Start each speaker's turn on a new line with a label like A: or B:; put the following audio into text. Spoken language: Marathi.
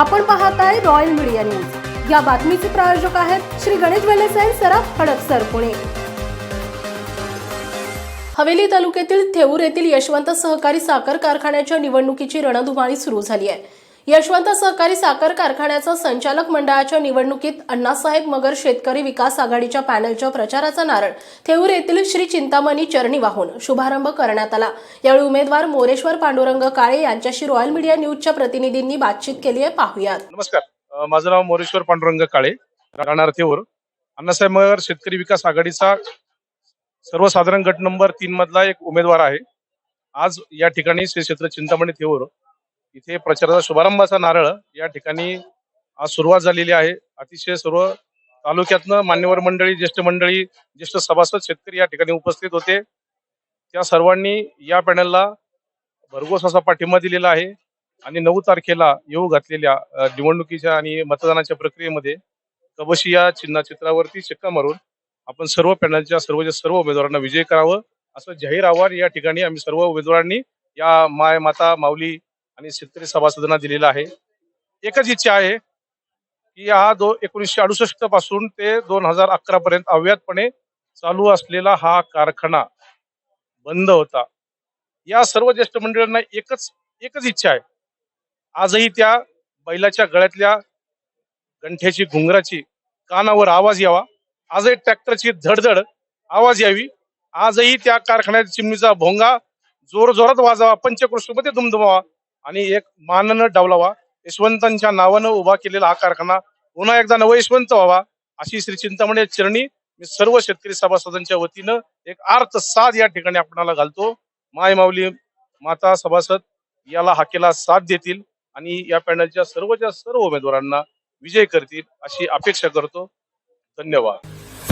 A: आपण पाहत आहे रॉयल मीडिया न्यूज या बातमीचे प्रायोजक आहेत श्री गणेश वेलेसाई सराफ हडपसर पुणे. हवेली तालुक्यातील थेऊर येथील यशवंत सहकारी साखर कारखान्याच्या निवडणुकीची रणधुमाळी सुरू झाली आहे. यशवंत सहकारी साखर कारखान्याचं संचालक मंडळाच्या निवडणुकीत अण्णासाहेब मगर शेतकरी विकास आघाडीच्या पॅनलच्या प्रचाराचा नारळ. थेऊर येथील श्री चिंतामणी चरणी वाहून शुभारंभ करण्यात आला. यावेळी उमेदवार मोरेश्वर पांडुरंग काळे यांच्याशी रॉयल मीडिया न्यूजच्या प्रतिनिधींनी बातचीत केली आहे. पाहुयात.
B: नमस्कार. माझं नाव मोरेश्वर पांडुरंग काळे. राहणार थेऊर. अण्णासाहेब मगर शेतकरी विकास आघाडीचा सर्वसाधारण गट नंबर तीन मधला एक उमेदवार आहे. आज या ठिकाणी श्री क्षेत्र चिंतामणी थेऊर इथे प्रचाराचा शुभारंभाचा नारळ या ठिकाणी आज सुरुवात झालेली आहे. अतिशय सर्व तालुक्यातनं मान्यवर मंडळी ज्येष्ठ मंडळी ज्येष्ठ सभासद शेतकरी या ठिकाणी उपस्थित होते. त्या सर्वांनी या पॅनलला भरघोस असा पाठिंबा दिलेला आहे आणि नऊ तारखेला येऊ घातलेल्या निवडणुकीच्या आणि मतदानाच्या प्रक्रियेमध्ये कबशी या चिन्ह चित्रावरती शिक्का मारून आपण सर्व पॅनलच्या सर्व सर्व उमेदवारांना विजय करावं असं जाहीर आव्हान या ठिकाणी आम्ही सर्व उमेदवारांनी या माय माता माऊली आणि शेतकरी सभासदांना दिलेला आहे. एकच इच्छा आहे की हा दो एकोणीसशे अडुसष्टपासून ते दोन हजार अकरा पर्यंत अव्यातपणे चालू असलेला हा कारखाना बंद होता. या सर्व ज्येष्ठ मंडळांना एकच एकच इच्छा आहे. आजही त्या बैलाच्या गळ्यातल्या गंठ्याची घुंगराची कानावर आवाज यावा. आजही ट्रॅक्टरची धडधड आवाज यावी. आजही त्या कारखान्याच्या चिमणीचा भोंगा जोर जोरात वाजावा पंचकृष्णमध्ये दुमदुमावा. आणि एक माननं डावलावा. यशवंतांच्या नावानं उभा केलेला हा कारखाना पुन्हा एकदा नव यशवंत व्हावा अशी श्री चिंतामणी चरणी मी सर्व शेतकरी सभासदांच्या वतीनं एक आर्थ साध या ठिकाणी आपणाला घालतो. माय माऊली माता सभासद याला हाकेला साथ देतील आणि या पॅनलच्या सर्वच्या सर्व उमेदवारांना विजय करतील अशी अपेक्षा करतो. धन्यवाद.